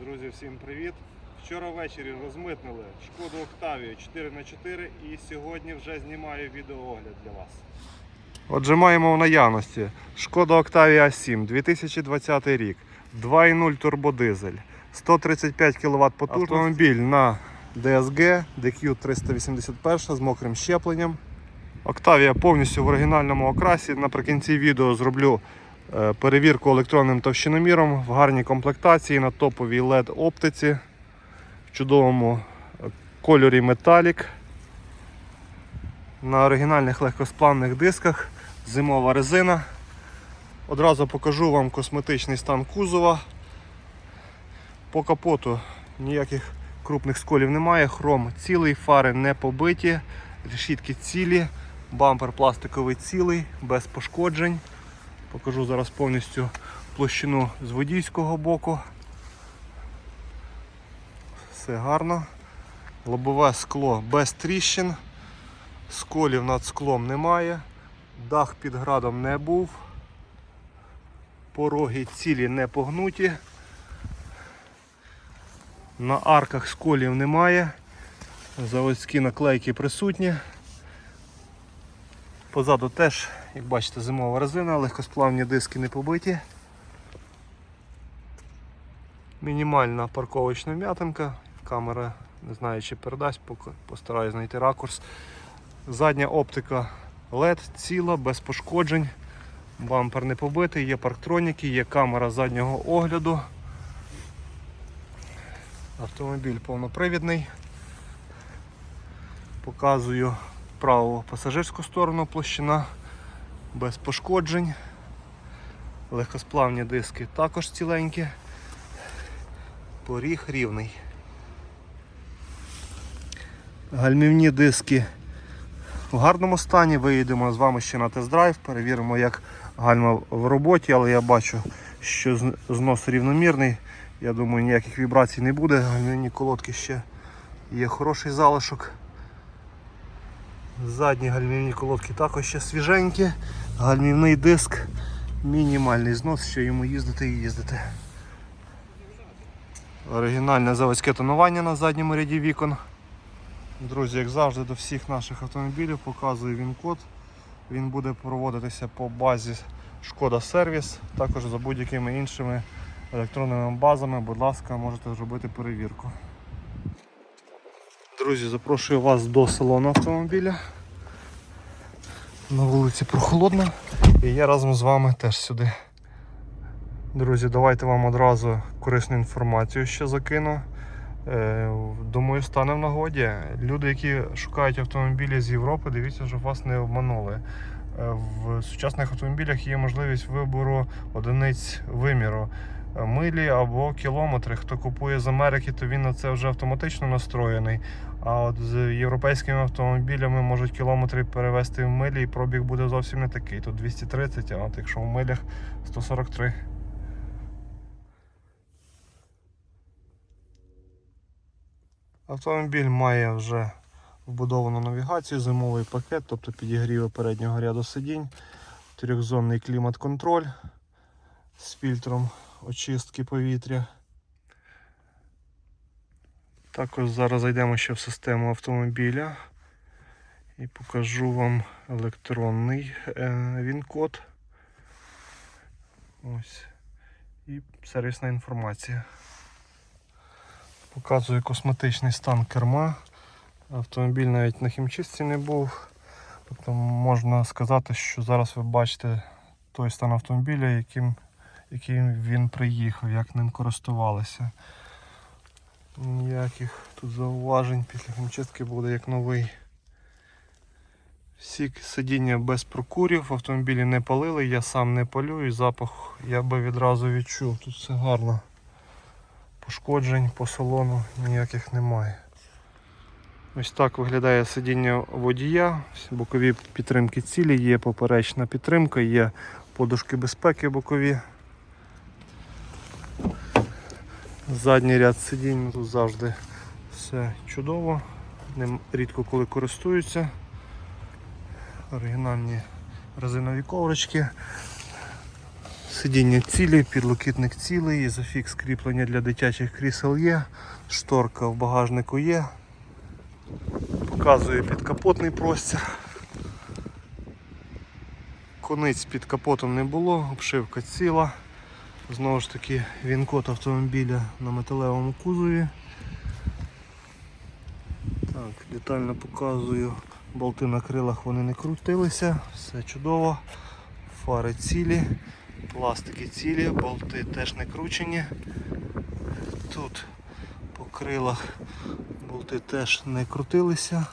Друзі, всім привіт! Вчора ввечері розмитнили шкоду Октавію 4х4 і сьогодні вже знімаю відеоогляд для вас. Отже, маємо в наявності Шкода Octavia 7 2020 рік, 2.0 турбодизель, 135 кВт потужність, автомобіль на DSG, DQ 381 з мокрим щепленням. Octavia повністю в оригінальному окрасі. Наприкінці відео зроблю перевірку електронним товщиноміром в гарній комплектації на топовій LED оптиці, в чудовому е, кольорі металік. На оригінальних легкосплавних дисках, зимова резина. Одразу покажу вам косметичний стан кузова. По капоту ніяких крупних сколів немає, хром цілий, фари не побиті, решітки цілі, бампер пластиковий цілий, без пошкоджень. Покажу зараз повністю площину з водійського боку. Все гарно. Лобове скло без тріщин, сколів над склом немає, дах під градом не був, пороги цілі не погнуті. На арках сколів немає. Заводські наклейки присутні. Позаду теж, як бачите, зимова резина, легкосплавні диски не побиті. Мінімальна парковочна м'ятинка. Камера не знаю чи передасть, постараюсь знайти ракурс. Задня оптика LED ціла, без пошкоджень. Бампер не побитий, є парктроніки, є камера заднього огляду. Автомобіль повнопривідний. Показую праву пасажирську сторону площина без пошкоджень. Легкосплавні диски також ціленькі. Поріг рівний. Гальмівні диски в гарному стані. Виїдемо з вами ще на тест-драйв, перевіримо, як гальма в роботі, але я бачу, що знос рівномірний. Я думаю, ніяких вібрацій не буде. Гальмівні колодки ще є хороший залишок. Задні гальмівні колодки також ще свіженькі. Гальмівний диск, мінімальний знос, що йому їздити і їздити. Оригінальне заводське тонування на задньому ряді вікон. Друзі, як завжди, до всіх наших автомобілів показую він код. Він буде проводитися по базі Шкода Сервіс, також за будь-якими іншими електронними базами. Будь ласка, можете зробити перевірку. Друзі, запрошую вас до салону автомобіля. На вулиці прохолодно і я разом з вами теж сюди. Друзі, давайте вам одразу корисну інформацію ще закину. Е, Думаю, стане в нагоді. Люди, які шукають автомобілі з Європи, дивіться, щоб вас не обманули. Е, В сучасних автомобілях є можливість вибору одиниць виміру. Милі або кілометри. Хто купує з Америки, то він на це вже автоматично настроєний. А от з європейськими автомобілями можуть кілометри перевести в милі і пробіг буде зовсім не такий. Тут 230, а от якщо в милях 143. Автомобіль має вже вбудовану навігацію, зимовий пакет, тобто підігріви переднього ряду сидінь, трьохзонний клімат-контроль з фільтром очистки повітря. Також зараз зайдемо ще в систему автомобіля і покажу вам електронний е, він-код. Ось. І сервісна інформація. Показує косметичний стан керма. Автомобіль навіть на хімчистці не був. Тобто можна сказати, що зараз ви бачите той стан автомобіля, яким, яким він приїхав, як ним користувалися. Ніяких тут зауважень після хімчистки буде як новий. Всі сидіння без прокурів, автомобілі не палили, я сам не палю і запах я би відразу відчув. Тут все гарно. Пошкоджень по салону ніяких немає. Ось так виглядає сидіння водія. Бокові підтримки цілі, є поперечна підтримка, є подушки безпеки бокові. Задній ряд сидінь ну, тут завжди все чудово. Ним рідко коли користуються. Оригінальні резинові коврички. Сидіння цілі, підлокітник цілий, ізофікс кріплення для дитячих крісел є, шторка в багажнику є. Показує підкапотний простір. Кониць під капотом не було, обшивка ціла. Знову ж таки, він-код автомобіля на металевому кузові. Так, детально показую. Болти на крилах вони не крутилися, все чудово. Фари цілі, пластики цілі, болти теж не кручені. Тут по крилах болти теж не крутилися.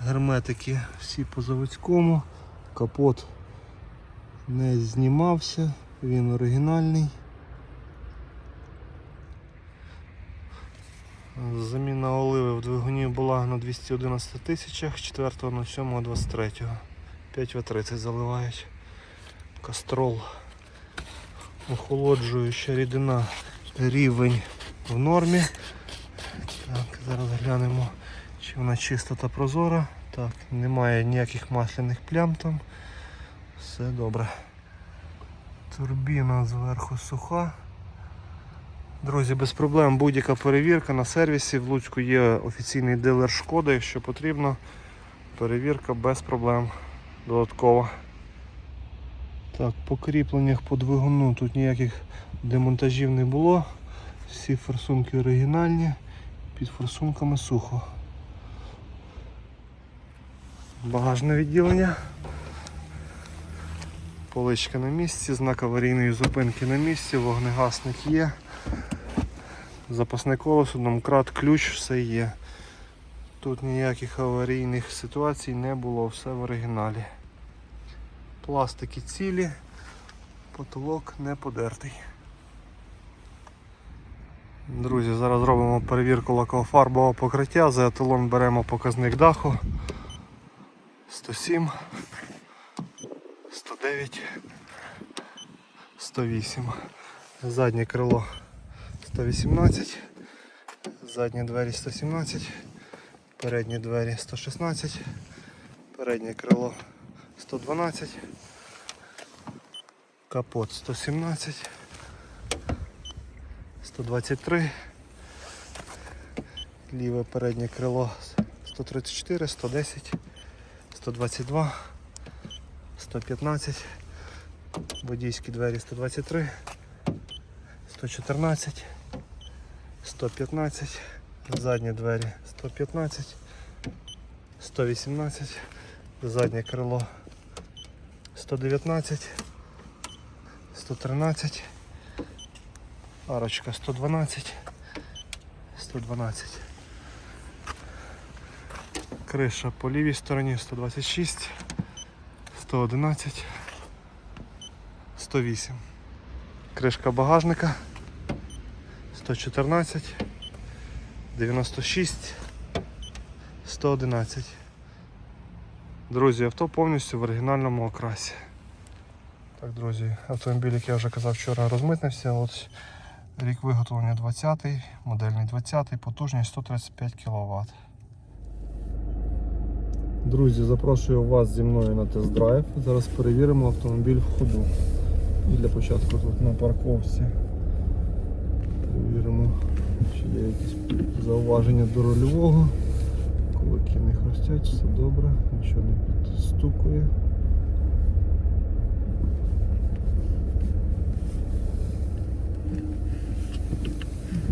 Герметики всі по заводському. Капот не знімався, він оригінальний. Заміна оливи в двигуні була на 211 тисячах, 4.07.23. 5 В30 заливають. Кастрол. Охолоджуюча рідина рівень в нормі. Так, зараз глянемо, чи вона чиста та прозора. Так, немає ніяких масляних плям там. Все добре. Турбіна зверху суха. Друзі, без проблем будь-яка перевірка на сервісі. В Луцьку є офіційний дилер шкоди, якщо потрібно. Перевірка без проблем. Додаткова. Так, по кріпленнях по двигуну тут ніяких демонтажів не було. Всі форсунки оригінальні, під форсунками сухо. Багажне відділення. Поличка на місці, знак аварійної зупинки на місці, вогнегасник є. Запасне колесо, домкрат, ключ, все є. Тут ніяких аварійних ситуацій не було, все в оригіналі. Пластики цілі, потолок не подертий. Друзі, зараз робимо перевірку лакофарбового покриття. За еталон беремо показник даху 107, 109, 108. Заднє крило 118, задні двері 117, передні двері 116, переднє крило 112, капот 117, 123, ліве переднє крило 134, 110, 122, 115, водійські двері 123, 114, 115, задні двері 115, 118, заднє крило 119, 113, арочка 112, 112. Криша по лівій стороні 126, 111, 108. Кришка багажника 114, 96, 111. Друзі, авто повністю в оригінальному окрасі. Так, друзі, автомобіль, як я вже казав вчора, розмитнився. От рік виготовлення 20-й, модельний 20-й, потужність 135 кВт. Друзі, запрошую вас зі мною на тест-драйв. Зараз перевіримо автомобіль в ходу. І для початку тут на парковці. Перевіримо, чи є якісь зауваження до рульового. Кулаки не хрустять, все добре, нічого не підстукує.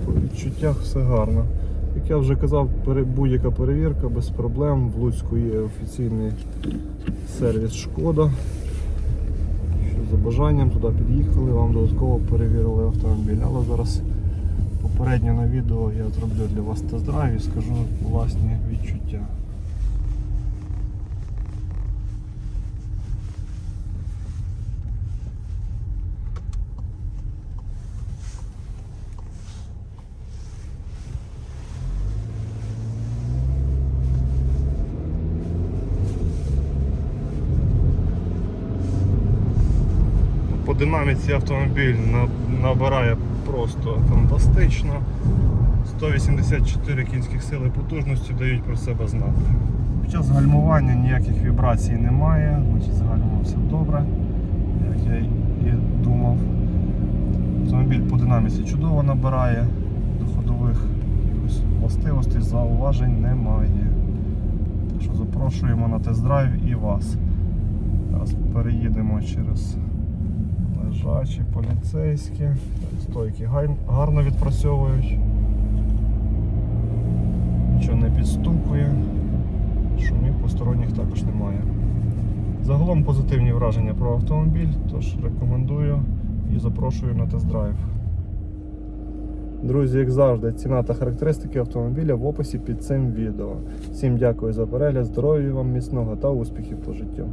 По відчуттях все гарно. Як я вже казав, будь-яка перевірка без проблем. В Луцьку є офіційний сервіс Шкода. Що за бажанням туди під'їхали, вам додатково перевірили автомобіль. Але зараз попередньо на відео я зроблю для вас тест-драйв і скажу власні відчуття. По динаміці автомобіль набирає просто фантастично. 184 кінських сили потужності дають про себе знати. Під час гальмування ніяких вібрацій немає, значить з гальмом все добре. Як я і думав. Автомобіль по динаміці чудово набирає, до ходових властивостей, зауважень немає. Так що запрошуємо на тест-драйв і вас. Зараз переїдемо через лежачі, поліцейські. Стойки гарно відпрацьовують. Нічого не підстукує. Шумів посторонніх також немає. Загалом позитивні враження про автомобіль, тож рекомендую і запрошую на тест-драйв. Друзі, як завжди, ціна та характеристики автомобіля в описі під цим відео. Всім дякую за перегляд, здоров'я вам міцного та успіхів по життю.